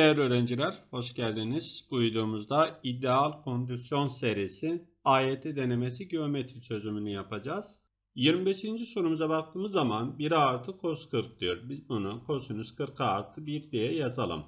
Değerli öğrenciler, hoş geldiniz. Bu videomuzda ideal kondisyon serisi AYT denemesi geometri çözümünü yapacağız. 25. sorumuza baktığımız zaman 1 artı cos 40 diyor. Biz bunu kosinüs 40 artı 1 diye yazalım.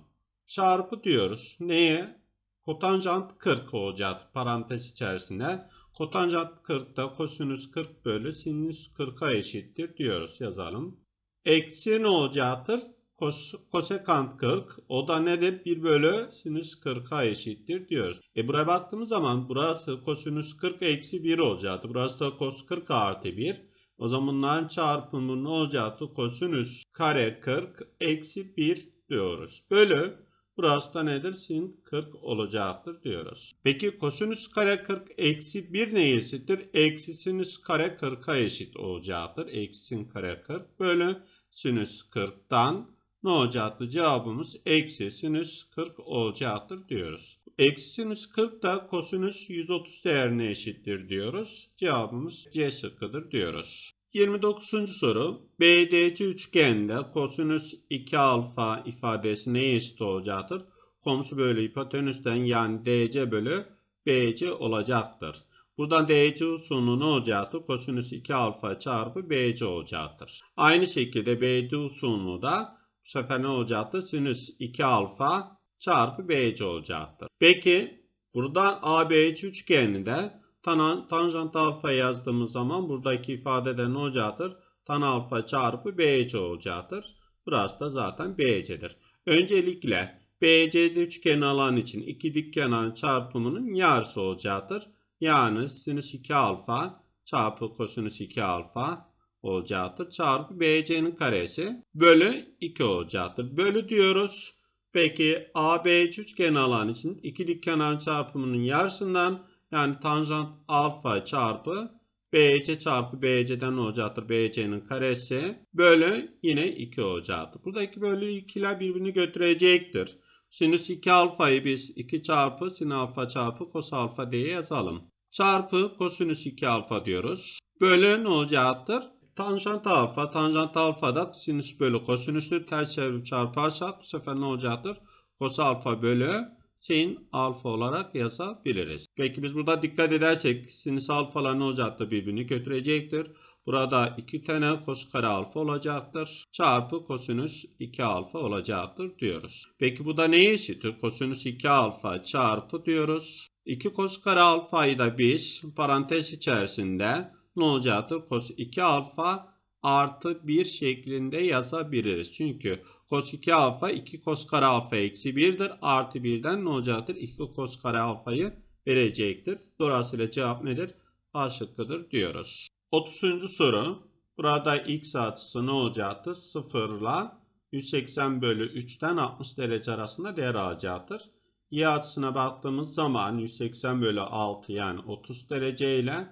Çarpı diyoruz. Neye? Kotanjant 40 olacak parantez içerisinde. Kotanjant 40 da kosinüs 40 bölü sinüs 40'a eşittir diyoruz. Yazalım. Eksi ne olacaktır? Kos, kosekant 40 o da nedir? 1 bölü sinüs 40'a eşittir diyoruz. E buraya baktığımız zaman burası kosinüs 40 eksi 1 olacaktı. Burası da kos 40 artı 1. O zaman bunların çarpımı ne olacaktı? Kosinüs kare 40 eksi 1 diyoruz. Bölü burası da nedir? Sin 40 olacaktır diyoruz. Peki kosinüs kare 40 eksi 1 neye eşittir? Eksi sinüs kare 40'a eşit olacaktır. Eksi sin kare 40 bölü sinüs 40'tan ne olacaktır? Cevabımız eksi sinüs 40 olacaktır diyoruz. Eksi sinüs 40 da kosinüs 130 değerine eşittir diyoruz. Cevabımız C şıkkıdır diyoruz. 29. soru. BDC üçgende kosinüs 2 alfa ifadesi neye eşit olacaktır? Komşu bölü hipotenüsten yani DC bölü BC olacaktır. Buradan DC usulü ne olacaktır? Kosinüs 2 alfa çarpı BC olacaktır. Aynı şekilde BD usulü da bu sefer ne olacaktır? Sinüs 2 alfa çarpı BC olacaktır. Peki buradan ABC üçgeninde tan tanjant alfa yazdığımız zaman buradaki ifadede ne olacaktır? Tan alfa çarpı BC olacaktır. Burası da zaten BC'dir. Öncelikle BC'de üçgeni alan için iki dik kenarın çarpımının yarısı olacaktır. Yani sinüs 2 alfa çarpı kosinüs 2 alfa olacaktır. Çarpı BC'nin karesi bölü 2 olacaktır. Bölü diyoruz. Peki ABC üçgeni alan için iki dik kenarın çarpımının yarısından yani tanjant alfa çarpı BC çarpı BC'den olacaktır. BC'nin karesi bölü yine 2 olacaktır. Buradaki bölü 2'ler birbirini götürecektir. Sinüs 2 alfayı biz 2 çarpı sin alfa çarpı kos alfa diye yazalım. Çarpı kosinüs 2 alfa diyoruz. Bölü ne olacaktır? Tanjant alfa, tanjant alfa da sinüs bölü kosinüsü ters çevirip çarparsak bu sefer ne olacaktır? Kos alfa bölü sin alfa olarak yazabiliriz. Peki biz burada dikkat edersek sinüs alfalar ne olacaktır? Birbirini götürecektir. Burada 2 tane kos kare alfa olacaktır. Çarpı kosinüs 2 alfa olacaktır diyoruz. Peki bu da neye eşittir? Kosinüs 2 alfa çarpı diyoruz. 2 kos kare alfayı da biz parantez içerisinde ne olacaktır? Kos 2 alfa artı 1 şeklinde yazabiliriz. Çünkü kos 2 alfa 2 kos kare alfa eksi 1'dir. Artı 1'den ne olacaktır? 2 kos kare alfayı verecektir. Dolayısıyla cevap nedir? A şıkkıdır diyoruz. 30. soru. Burada x açısı ne olacaktır? 0 ile 180 bölü 3'ten 60 derece arasında değer alacaktır. Y açısına baktığımız zaman 180 bölü 6 yani 30 derece ile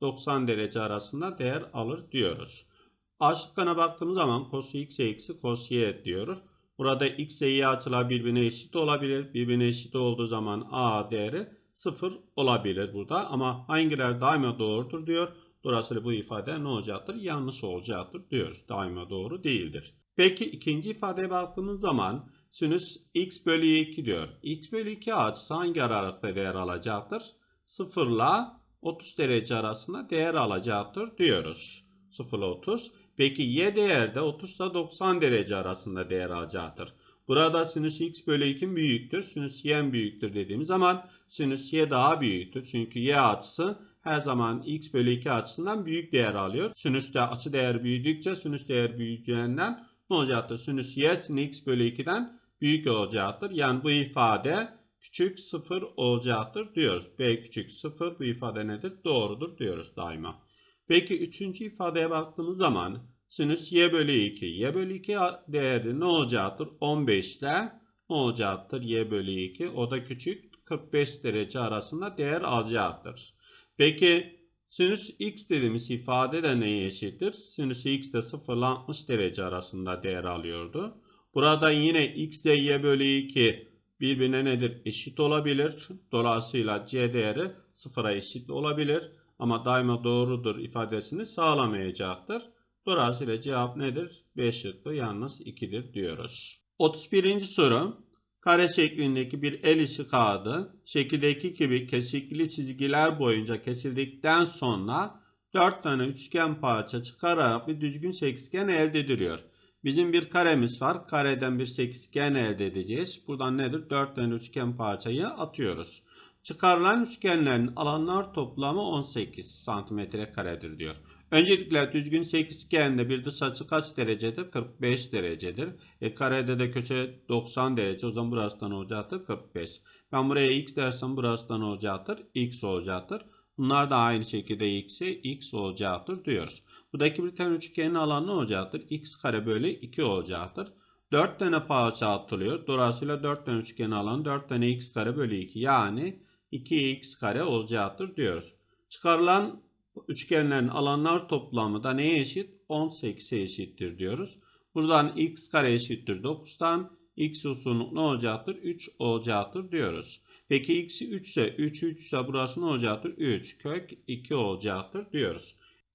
90 derece arasında değer alır diyoruz. A şıkkına baktığımız zaman cos x eksi cos y diyoruz. Burada x ile y açılar birbirine eşit olabilir. Birbirine eşit olduğu zaman a değeri 0 olabilir burada. Ama hangiler daima doğrudur diyor. Dolayısıyla bu ifade ne olacaktır? Yanlış olacaktır diyoruz. Daima doğru değildir. Peki ikinci ifadeye baktığımız zaman sinüs x bölü 2 diyor. x bölü 2 açısı hangi aralıkta değer alacaktır? 0 ile 30 derece arasında değer alacaktır diyoruz. 0 ile 30. Peki y değerde 30 ile 90 derece arasında değer alacaktır. Burada sinüs x bölü 2 büyüktür. Sinüs y büyüktür dediğimiz zaman sinüs y daha büyüktür. Çünkü y açısı her zaman x bölü 2 açısından büyük değer alıyor. Sinüste açı değer büyüdükçe sinüs değer büyüyeceğinden ne olacaktır? Sinüs y sin x bölü 2'den büyük olacaktır. Yani bu ifade küçük 0 olacaktır diyoruz. B küçük 0 bu ifade nedir? Doğrudur diyoruz daima. Peki üçüncü ifadeye baktığımız zaman sinüs y bölü 2. y bölü 2 değeri ne olacaktır? 15 ile ne olacaktır? y bölü 2. O da küçük 45 derece arasında değer alacaktır. Peki sinüs x dediğimiz ifade de neye eşittir? Sinüs x de 0 ile 60 derece arasında değer alıyordu. Burada yine x de y bölü 2 birbirine nedir? Eşit olabilir. Dolayısıyla c değeri 0'a eşit olabilir. Ama daima doğrudur ifadesini sağlamayacaktır. Dolayısıyla cevap nedir? B şıkkı yalnız 2'dir diyoruz. 31. soru. Kare şeklindeki bir el işi kağıdı şekildeki gibi kesikli çizgiler boyunca kesildikten sonra 4 tane üçgen parça çıkararak bir düzgün sekizgen elde ediliyor. Bizim bir karemiz var. Kareden bir sekizgen elde edeceğiz. Buradan nedir? 4 tane üçgen parçayı atıyoruz. Çıkarılan üçgenlerin alanlar toplamı 18 santimetre karedir diyor. Öncelikle düzgün sekizgende bir dış açı kaç derecedir? 45 derecedir. E, karede de köşe 90 derece. O zaman burası da ne olacaktır? 45. Ben buraya x dersem burası da ne olacaktır? x olacaktır. Bunlar da aynı şekilde x'e x olacaktır diyoruz. Buradaki bir tane üçgenin alanı ne olacaktır? x kare bölü 2 olacaktır. 4 tane parça atılıyor. Dolayısıyla 4 tane üçgenin alanı 4 tane x kare bölü 2. Yani 2x kare olacaktır diyoruz. Çıkarılan üçgenlerin alanlar toplamı da neye eşit? 18'e eşittir diyoruz. Buradan x kare eşittir 9'tan. x uzunluk ne olacaktır? 3 olacaktır diyoruz. Peki x'i 3 ise 3 3 ise burası ne olacaktır? 3 kök 2 olacaktır diyoruz.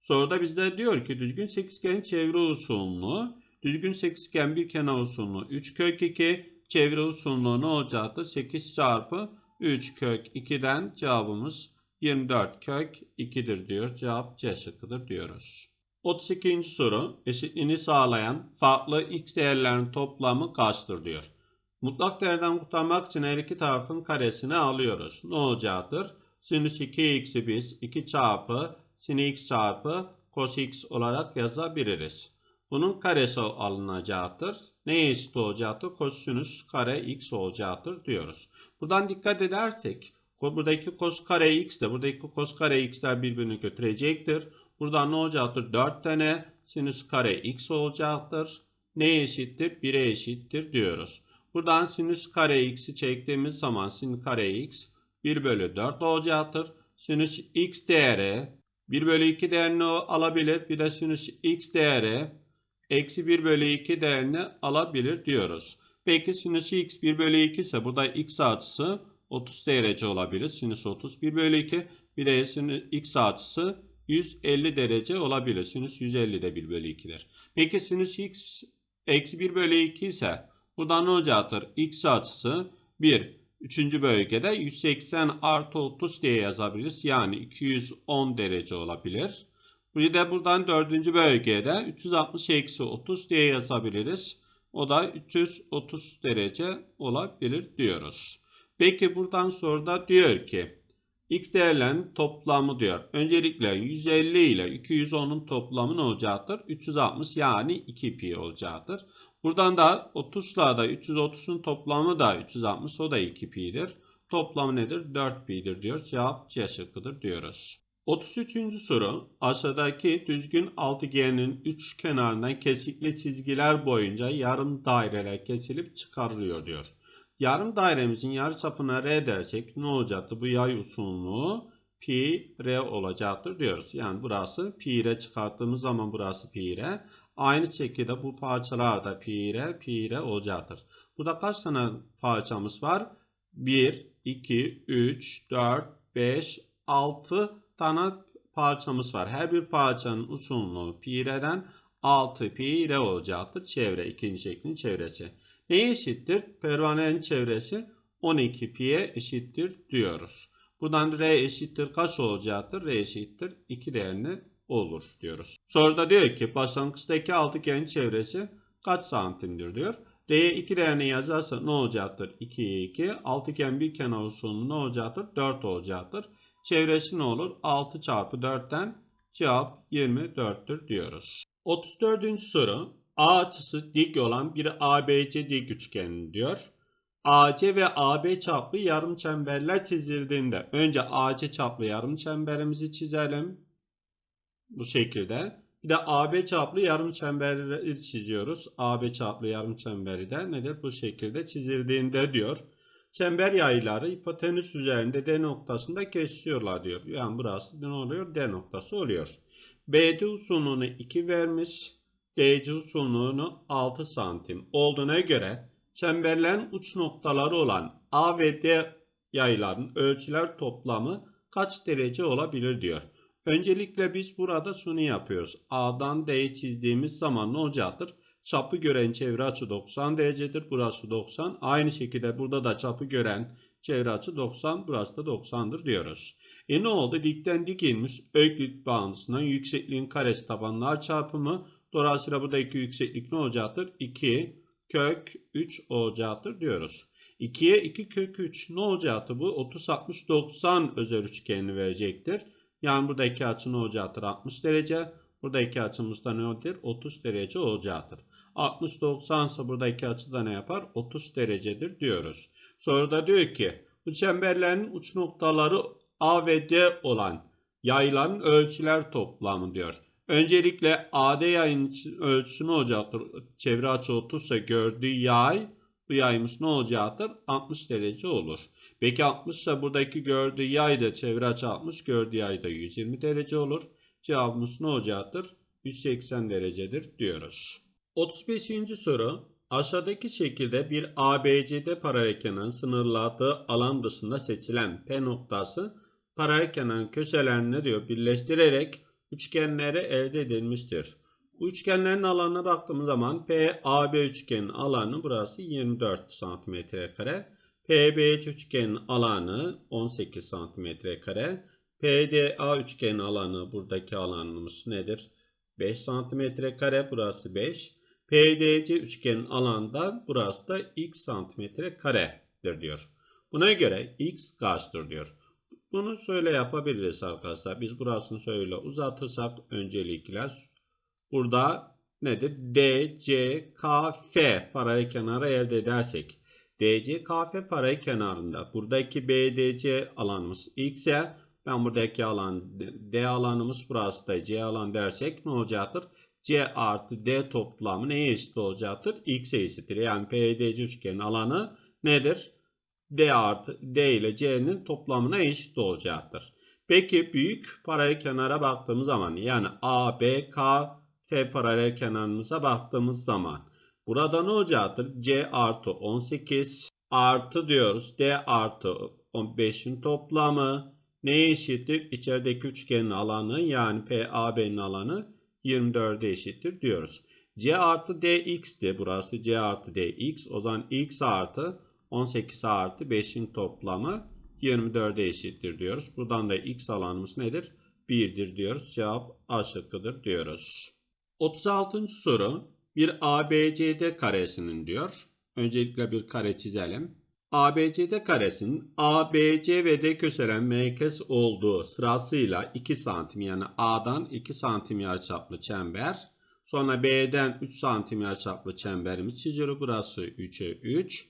Soruda bizde diyor ki düzgün sekizgenin çevre uzunluğu düzgün sekizgen bir kenar uzunluğu 3 kök 2 çevre uzunluğu ne olacaktır? 8 çarpı 3 kök 2'den cevabımız 24 kök 2'dir diyor. Cevap C şıkkıdır diyoruz. 32. soru eşitliğini sağlayan farklı x değerlerin toplamı kaçtır diyor. Mutlak değerden kurtarmak için her iki tarafın karesini alıyoruz. Ne olacaktır? Sinüs 2x'i biz 2 çarpı sin x çarpı cos x olarak yazabiliriz. Bunun karesi alınacaktır. Neye eşit olacaktır? Kosinüs kare x olacaktır diyoruz. Buradan dikkat edersek buradaki cos kare x de buradaki cos kare x'ler birbirini götürecektir. Buradan ne olacaktır? 4 tane sinüs kare x olacaktır. Neye eşittir? 1'e eşittir diyoruz. Buradan sinüs kare x'i çektiğimiz zaman sin kare x 1 bölü 4 olacaktır. Sinüs x değeri 1 bölü 2 değerini alabilir. Bir de sinüs x değeri eksi 1 bölü 2 değerini alabilir diyoruz. Peki sinüs x 1 bölü 2 ise burada x açısı 30 derece olabilir. Sinüs 30 1 bölü 2 bir de sinüs x açısı 150 derece olabilir. Sinüs 150 de 1 bölü 2'dir. Peki sinüs x eksi 1 bölü 2 ise buradan ne olacaktır? x açısı 1. Üçüncü bölgede 180 artı 30 diye yazabiliriz. Yani 210 derece olabilir. Bir de buradan dördüncü bölgede 360 eksi 30 diye yazabiliriz. O da 330 derece olabilir diyoruz. Peki buradan soruda diyor ki x değerlerinin toplamı diyor. Öncelikle 150 ile 210'un toplamı ne olacaktır? 360 yani 2 pi olacaktır. Buradan da 30 ile da 330'un toplamı da 360 o da 2 pi'dir. Toplamı nedir? 4 pi'dir diyor. Cevap C şıkkıdır diyoruz. 33. soru aşağıdaki düzgün altıgenin üç kenarından kesikli çizgiler boyunca yarım daireler kesilip çıkarılıyor diyor. Yarım dairemizin yarıçapına r dersek ne olacaktı? Bu yay uzunluğu pi r olacaktır diyoruz. Yani burası pi r çıkarttığımız zaman burası pi r. Aynı şekilde bu parçalar da pi r pi r olacaktır. Burada kaç tane parçamız var? 1, 2, 3, 4, 5, 6 tane parçamız var. Her bir parçanın uzunluğu pi r'den 6 pi r olacaktır. Çevre ikinci şeklin çevresi. Neye eşittir? Pervanenin çevresi 12 pi'ye eşittir diyoruz. Buradan r eşittir kaç olacaktır? r eşittir 2 değerini olur diyoruz. Soruda diyor ki başlangıçtaki altıgenin çevresi kaç santimdir diyor. R'ye 2 değerini yazarsa ne olacaktır? 2'ye 2. Altıgen bir kenar uzunluğu ne olacaktır? 4 olacaktır. Çevresi ne olur? 6 çarpı 4'ten cevap 24'tür diyoruz. 34. soru. A açısı dik olan bir ABC dik üçgen diyor. AC ve AB çaplı yarım çemberler çizildiğinde önce AC çaplı yarım çemberimizi çizelim. Bu şekilde. Bir de AB çaplı yarım çemberleri çiziyoruz. AB çaplı yarım çemberi de nedir? Bu şekilde çizildiğinde diyor. Çember yayları hipotenüs üzerinde D noktasında kesiyorlar diyor. Yani burası ne oluyor? D noktası oluyor. BD uzunluğunu 2 vermiş. DC uzunluğunu 6 santim olduğuna göre çemberlerin uç noktaları olan A ve D yayların ölçüler toplamı kaç derece olabilir diyor. Öncelikle biz burada şunu yapıyoruz. A'dan D'yi çizdiğimiz zaman ne olacaktır? Çapı gören çevre açı 90 derecedir. Burası 90. Aynı şekilde burada da çapı gören çevre açı 90. Burası da 90'dır diyoruz. E ne oldu? Dikten dik inmiş öklit bağıntısından yüksekliğin karesi tabanlar çarpımı. Dolayısıyla buradaki yükseklik ne olacaktır? 2 kök 3 olacaktır diyoruz. 2'ye 2 kök 3 ne olacaktır bu? 30 60 90 özel üçgenini verecektir. Yani buradaki açı ne olacaktır? 60 derece. Buradaki açımız da nedir? 30 derece olacaktır. 60 90 ise buradaki açı da ne yapar? 30 derecedir diyoruz. Sonra da diyor ki bu çemberlerin uç noktaları A ve D olan yayların ölçüler toplamı diyor. Öncelikle AD yayın ölçüsü ne olacaktır? Çevre açı 30 ise gördüğü yay bu yayımız ne olacaktır? 60 derece olur. Peki 60 ise buradaki gördüğü yay da çevre açı 60 gördüğü yay da 120 derece olur. Cevabımız ne olacaktır? 180 derecedir diyoruz. 35. soru. Aşağıdaki şekilde bir ABCD paralelkenarın sınırladığı alan dışında seçilen P noktası paralelkenarın köşelerini diyor? Birleştirerek üçgenleri elde edilmiştir. Bu üçgenlerin alanına baktığımız zaman PAB üçgenin alanı burası 24 cm kare. PBC üçgenin alanı 18 cm kare. PDA üçgenin alanı buradaki alanımız nedir? 5 cm kare burası 5. PDC üçgenin alanda burası da x santimetre karedir diyor. Buna göre x kaçtır diyor. Bunu şöyle yapabiliriz arkadaşlar. Biz burasını şöyle uzatırsak öncelikle burada nedir? D, C, K, elde edersek DC, KF paralel kenarında buradaki BDC alanımız x'e ben buradaki alan D alanımız burası da C alan dersek ne olacaktır? C artı D toplamı neye eşit olacaktır? X'e eşittir. Yani PDC üçgenin alanı nedir? D artı D ile C'nin toplamına eşit olacaktır. Peki büyük paralel kenara baktığımız zaman yani A, B, K, F paralel kenarımıza baktığımız zaman burada ne olacaktır? C artı 18 artı diyoruz. D artı 15'in toplamı neye eşittir? İçerideki üçgenin alanı yani PAB'nin alanı 24'e eşittir diyoruz. C artı dx'ti burası. C artı dx. O zaman x artı 18 artı 5'in toplamı 24'e eşittir diyoruz. Buradan da x alanımız nedir? 1'dir diyoruz. Cevap A şıkkıdır diyoruz. 36. soru. Bir ABCD karesinin diyor. Öncelikle bir kare çizelim. ABCD karesinin ABC ve D köşelen merkez olduğu sırasıyla 2 santim yani A'dan 2 santim yarıçaplı çember. Sonra B'den 3 santim yarıçaplı çemberimiz çiziyor. Burası 3'e 3.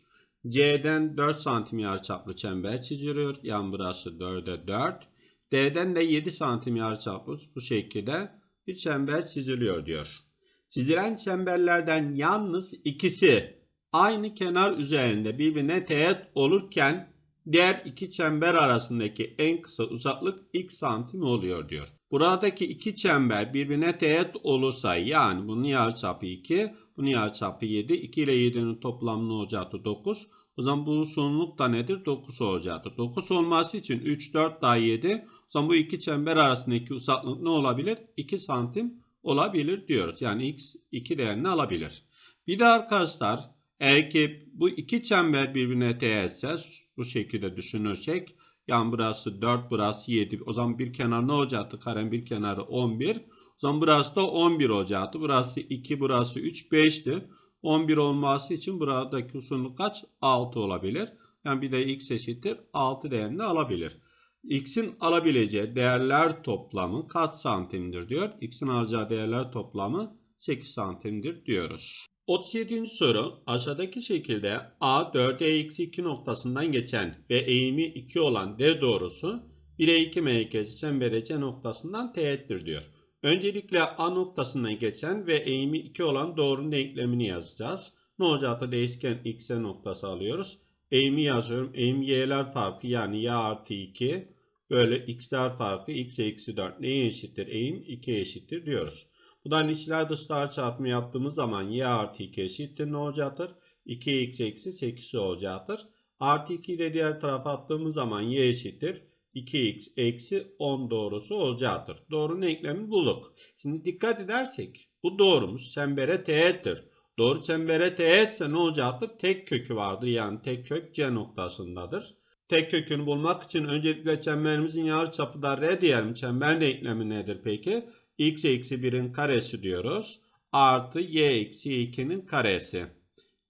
C'den 4 santim yarıçaplı çember çiziyor. Yani burası 4'e 4. D'den de 7 santim yarıçaplı bu şekilde bir çember çiziliyor diyor. Çizilen çemberlerden yalnız ikisi aynı kenar üzerinde birbirine teğet olurken diğer iki çember arasındaki en kısa uzaklık x santim oluyor diyor. Buradaki iki çember birbirine teğet olursa yani bunun yarıçapı 2, bunun yarıçapı 7. 2 ile 7'nin toplamı olacaktı? 9. O zaman bu uzunluk da nedir? 9 olacaktır. 9 olması için 3, 4 daha 7. O zaman bu iki çember arasındaki uzaklık ne olabilir? 2 santim olabilir diyoruz. Yani x 2 değerini alabilir. Bir de arkadaşlar eğer ki bu iki çember birbirine teğetse bu şekilde düşünürsek yani burası 4 burası 7 o zaman bir kenar ne olacaktı? Karen bir kenarı 11. O zaman burası da 11 olacaktı. Burası 2 burası 3 5'ti. 11 olması için buradaki uzunluk kaç? 6 olabilir. Yani bir de x eşittir 6 değerini alabilir. X'in alabileceği değerler toplamı kaç santimdir diyor. X'in alacağı değerler toplamı 8 santimdir diyoruz. 37. soru aşağıdaki şekilde A 4'e eksi 2 noktasından geçen ve eğimi 2 olan D doğrusu 1'e 2 merkezi çembere C noktasından teğettir diyor. Öncelikle A noktasından geçen ve eğimi 2 olan doğrunun denklemini yazacağız. Ne olacaktı? Değişken x'e noktası alıyoruz. Eğimi yazıyorum. Eğim y'ler farkı yani y artı 2 böyle x'ler farkı x eksi 4 neye eşittir? Eğim 2'ye eşittir diyoruz. Buradan içler dışlar çarpımı yaptığımız zaman y artı 2 eşittir ne olacaktır? 2x eksi 8 olacaktır. Artı 2'yi de diğer tarafa attığımız zaman y eşittir. 2x eksi 10 doğrusu olacaktır. Doğrunun denklemini bulduk. Şimdi dikkat edersek bu doğrumuz çembere teğettir. Doğru çembere teğetse ne olacaktır? Tek kökü vardır. Yani tek kök C noktasındadır. Tek kökünü bulmak için öncelikle çemberimizin yarıçapı da R diyelim. Çember denklemi nedir peki? x eksi 1'in karesi diyoruz. Artı y eksi 2'nin karesi.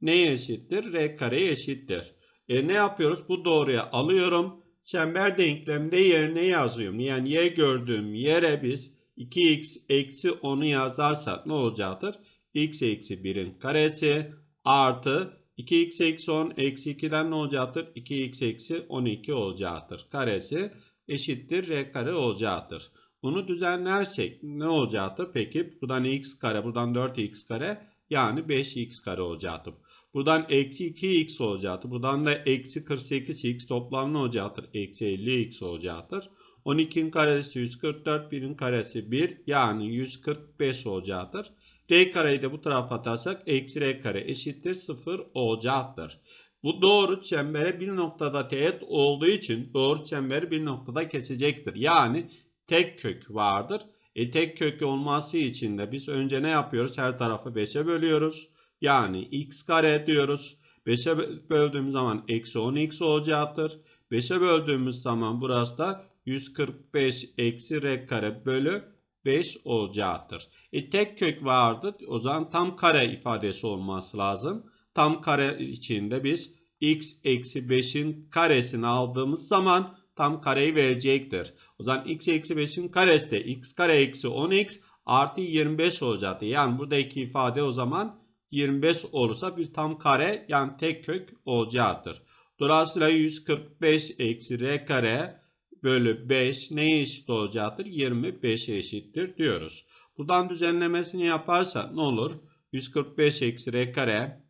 Neye eşittir? R kareye eşittir. E ne yapıyoruz? Bu doğruya alıyorum. Çember denkleminde yerine yazıyorum. Yani y gördüğüm yere biz 2x eksi 10'u yazarsak ne olacaktır? X eksi 1'in karesi artı 2x eksi 10 eksi 2'den ne olacaktır? 2x eksi 12 olacaktır. Karesi eşittir r kare olacaktır. Bunu düzenlersek ne olacaktır? Peki buradan x kare buradan 4x kare yani 5x kare olacaktır. Buradan eksi 2x olacaktır. Buradan da eksi 48x toplam ne olacaktır? Eksi 50x olacaktır. 12'nin karesi 144, 1'in karesi 1 yani 145 olacaktır. D kareyi de bu tarafa atarsak eksi R kare eşittir 0 olacaktır. Bu doğru çembere bir noktada teğet olduğu için doğru çemberi bir noktada kesecektir. Yani tek kök vardır. E tek kök olması için de biz önce ne yapıyoruz? Her tarafı 5'e bölüyoruz. Yani x kare diyoruz. 5'e böldüğümüz zaman eksi 10x olacaktır. 5'e böldüğümüz zaman burası da 145 eksi r kare bölü 5 olacaktır. E tek kök vardı. O zaman tam kare ifadesi olması lazım. Tam kare içinde biz x eksi 5'in karesini aldığımız zaman tam kareyi verecektir. O zaman x eksi 5'in karesi de x kare eksi 10x artı 25 olacaktır. Yani buradaki ifade o zaman 25 olursa bir tam kare yani tek kök olacaktır. Dolayısıyla 145 eksi r kare bölü 5 neye eşit olacaktır? 25'e eşittir diyoruz. Buradan düzenlemesini yaparsak ne olur? 145 eksi r kare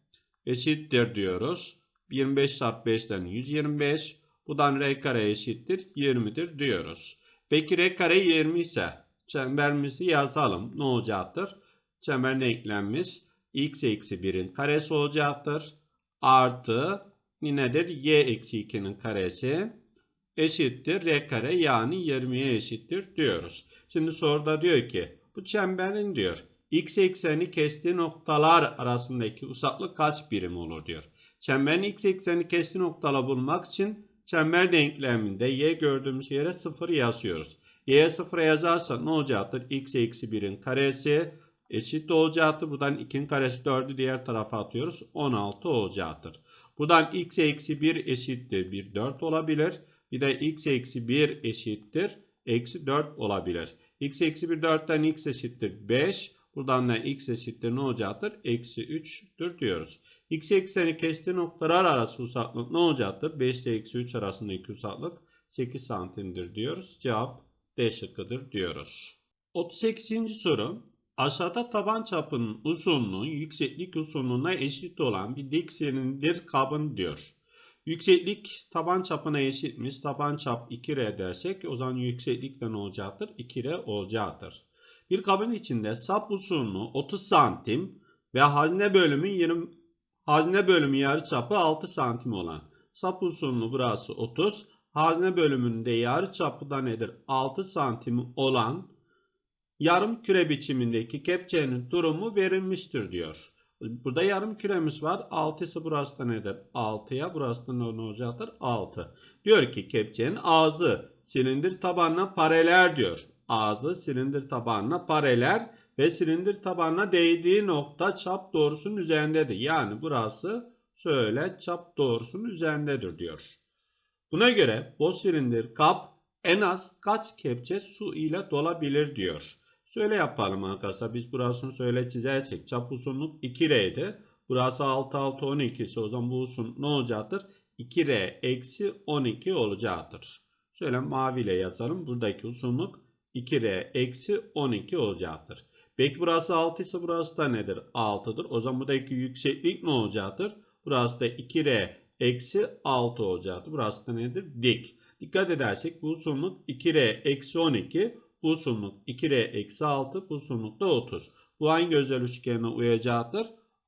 eşittir diyoruz. 25 çarpı 5'ten 125. Buradan r kare eşittir 20'dir diyoruz. Peki r kare 20 ise çemberimizi yazalım. Ne olacaktır? Çember denklemimiz x eksi 1'in karesi olacaktır. Artı nedir? y eksi 2'nin karesi eşittir r kare yani 20'ye eşittir diyoruz. Şimdi soruda diyor ki bu çemberin diyor x ekseni kestiği noktalar arasındaki uzaklık kaç birim olur diyor. Çemberin x ekseni kestiği noktaları bulmak için çember denkleminde y gördüğümüz yere 0 yazıyoruz. y'ye 0 yazarsak ne olacaktır? x eksi 1'in karesi eşit olacaktır. Buradan 2'nin karesi 4'ü diğer tarafa atıyoruz. 16 olacaktır. Buradan x eksi 1 eşittir 1 4 olabilir. Bir de x eksi 1 eşittir. Eksi 4 olabilir. x eksi 1 4'ten x eşittir 5. Buradan da x eşittir ne olacaktır? Eksi 3'tür diyoruz. x ekseni kestiği noktalar arası uzaklık ne olacaktır? 5 ile eksi 3 arasındaki uzaklık 8 santimdir diyoruz. Cevap D şıkkıdır diyoruz. 38. soru. Aşağıda taban çapının uzunluğu yükseklik uzunluğuna eşit olan bir dik silindir kabın diyor. Yükseklik taban çapına eşitmiş. Taban çap 2R dersek o zaman yükseklik de ne olacaktır? 2R olacaktır. Bir kabın içinde sap uzunluğu 30 santim ve hazne bölümü 20 hazne bölümü yarıçapı 6 santim olan sap uzunluğu burası 30. Hazne bölümünde yarıçapı da nedir? 6 santim olan yarım küre biçimindeki kepçenin durumu verilmiştir diyor. Burada yarım küremiz var. 6'sı burası da nedir? 6'ya. Burası da ne olacaktır? 6. Diyor ki kepçenin ağzı silindir tabanına paralel diyor. Ağzı silindir tabanına paralel ve silindir tabanına değdiği nokta çap doğrusunun üzerindedir. Yani burası şöyle çap doğrusunun üzerindedir diyor. Buna göre bu silindir kap en az kaç kepçe su ile dolabilir diyor. Şöyle yapalım arkadaşlar. Biz burasını şöyle çizersek. Çap uzunluk 2R'ydi. Burası 6 6 12 ise o zaman bu uzun ne olacaktır? 2R eksi 12 olacaktır. Şöyle maviyle yazalım. Buradaki uzunluk 2R eksi 12 olacaktır. Peki burası 6 ise burası da nedir? 6'dır. O zaman buradaki yükseklik ne olacaktır? Burası da 2R eksi 6 olacaktır. Burası da nedir? Dik. Dikkat edersek bu uzunluk 2R eksi 12. Uzunluk 2R eksi 6. Bu uzunluk da 30. Bu hangi özel üçgenine uyacaktır?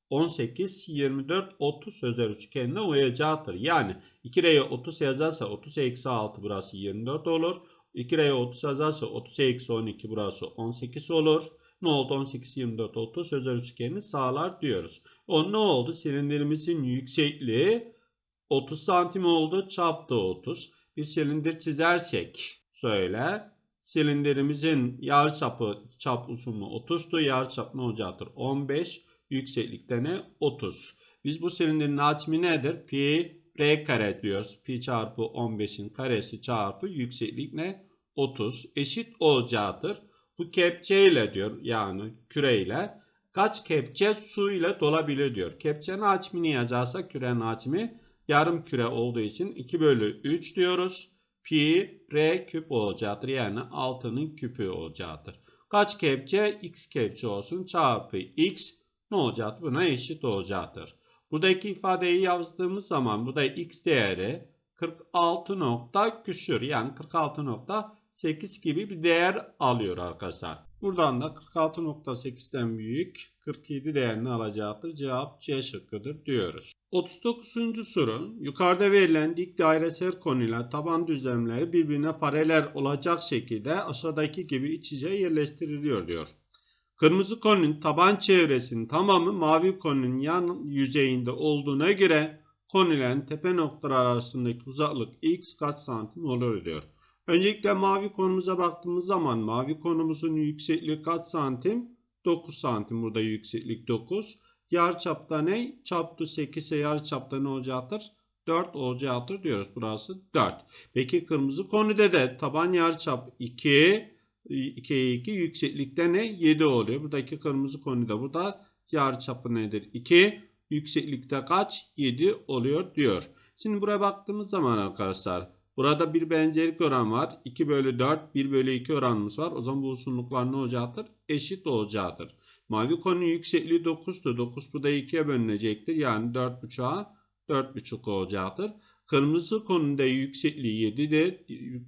18, 24, 30 özel üçgenine uyacaktır. Yani 2R'ye 30 yazarsa 30 eksi 6 burası 24 olur. 2R'ye 30 yazarsa 30 eksi 12 burası 18 olur. ne oldu 18, 24, 30 özel üçgenini sağlar diyoruz. O ne oldu? Silindirimizin yüksekliği 30 santim oldu. Çap da 30. Bir silindir çizersek söyle. Silindirimizin yarıçapı çap uzunluğu 30'tu. Yarıçap ne olacaktır? 15. Yükseklikte ne? 30. Biz bu silindirin hacmi nedir? Pi r kare diyoruz. Pi çarpı 15'in karesi çarpı yükseklik ne? 30. Eşit olacaktır. Bu kepçe ile diyor yani küreyle kaç kepçe su ile dolabilir diyor. Kepçenin hacmini yazarsak kürenin hacmi yarım küre olduğu için 2 bölü 3 diyoruz. Pi r küp olacaktır. Yani 6'nın küpü olacaktır. Kaç kepçe? X kepçe olsun. Çarpı x ne olacaktır? Buna eşit olacaktır. Buradaki ifadeyi yazdığımız zaman burada x değeri 46 nokta küsür yani 46.8 gibi bir değer alıyor arkadaşlar. Buradan da 46.8'den büyük 47 değerini alacaktır. Cevap C şıkkıdır diyoruz. 39. soru. Yukarıda verilen dik dairesel konular taban düzlemleri birbirine paralel olacak şekilde aşağıdaki gibi iç içe yerleştiriliyor diyor. Kırmızı konunun taban çevresinin tamamı mavi konunun yan yüzeyinde olduğuna göre konuların tepe noktaları arasındaki uzaklık x kaç santim olur diyor. Öncelikle mavi konumuza baktığımız zaman mavi konumuzun yüksekliği kaç santim? 9 santim burada yükseklik 9. Yarıçapta ne? Çaptı 8 ise yarıçapta ne olacaktır? 4 olacaktır diyoruz. Burası 4. Peki kırmızı konuda da taban yarıçap 2 2'ye 2 yükseklikte ne? 7 oluyor. Buradaki kırmızı konuda burada yarıçapı nedir? 2. Yükseklikte kaç? 7 oluyor diyor. Şimdi buraya baktığımız zaman arkadaşlar burada bir benzerlik oran var. 2 bölü 4 1 bölü 2 oranımız var. O zaman bu uzunluklar ne olacaktır? Eşit olacaktır. Mavi konunun yüksekliği 9'tu. 9 burada 2'ye bölünecektir. Yani 4.5'a 4.5 olacaktır. Kırmızı konunda yüksekliği 7'dir.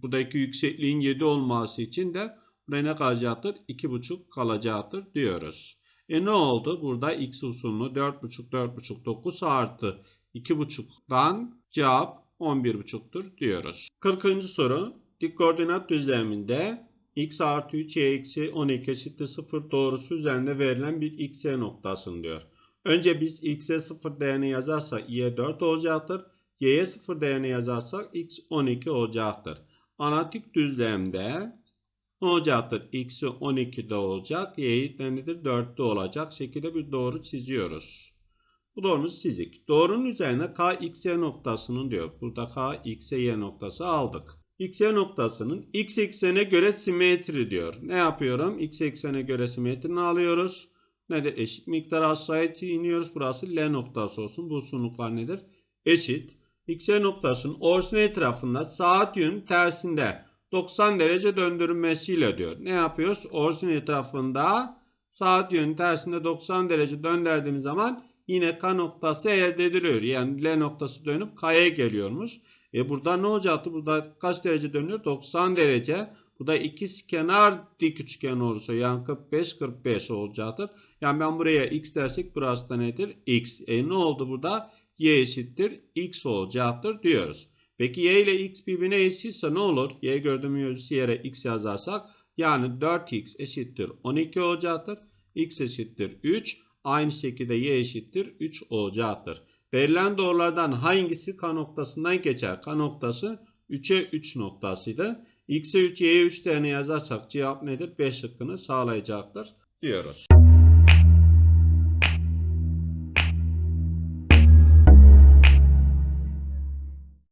Buradaki yüksekliğin 7 olması için de buraya ne kalacaktır? 2.5 kalacaktır diyoruz. E ne oldu? Burada x uzunluğu 4.5 4.5 9 artı 2.5'dan cevap 11.5'tur diyoruz. 40. soru. Dik koordinat düzleminde x artı 3 y eksi 12 eşittir 0 doğrusu üzerinde verilen bir x noktasını diyor. Önce biz x'e 0 değerini yazarsak y 4 olacaktır. y'ye 0 değerini yazarsak x 12 olacaktır. Anatik düzlemde ne olacaktır? x'i 12'de olacak. y'yi nedir? 4'te olacak. Şekilde bir doğru çiziyoruz. Bu doğrumuzu çizik. Doğrunun üzerine k x y noktasının diyor. Burada k x y noktası aldık. X y noktasının x eksene göre simetri diyor. Ne yapıyorum? X eksene göre simetrini alıyoruz. Nedir? Eşit miktar aşağıya iniyoruz. Burası L noktası olsun. Bu uzunluklar nedir? Eşit. X y noktasının orijin etrafında saat yönü tersinde 90 derece döndürülmesiyle diyor. Ne yapıyoruz? Orijin etrafında saat yönü tersinde 90 derece döndürdüğümüz zaman yine K noktası elde ediliyor. Yani L noktası dönüp K'ya geliyormuş. E burada ne olacaktı? Burada kaç derece dönüyor? 90 derece. Bu da ikiz kenar dik üçgen olursa yani 45 45 olacaktır. Yani ben buraya x dersek burası da nedir? x. E ne oldu burada? y eşittir x olacaktır diyoruz. Peki y ile x birbirine eşitse ne olur? y gördüğümüz yere x yazarsak yani 4x eşittir 12 olacaktır. x eşittir 3. Aynı şekilde y eşittir 3 olacaktır. Verilen doğrulardan hangisi K noktasından geçer? K noktası 3'e 3 noktasıydı. X'e 3, Y'ye 3 değerini yazarsak cevap nedir? 5 şıkkını sağlayacaktır diyoruz.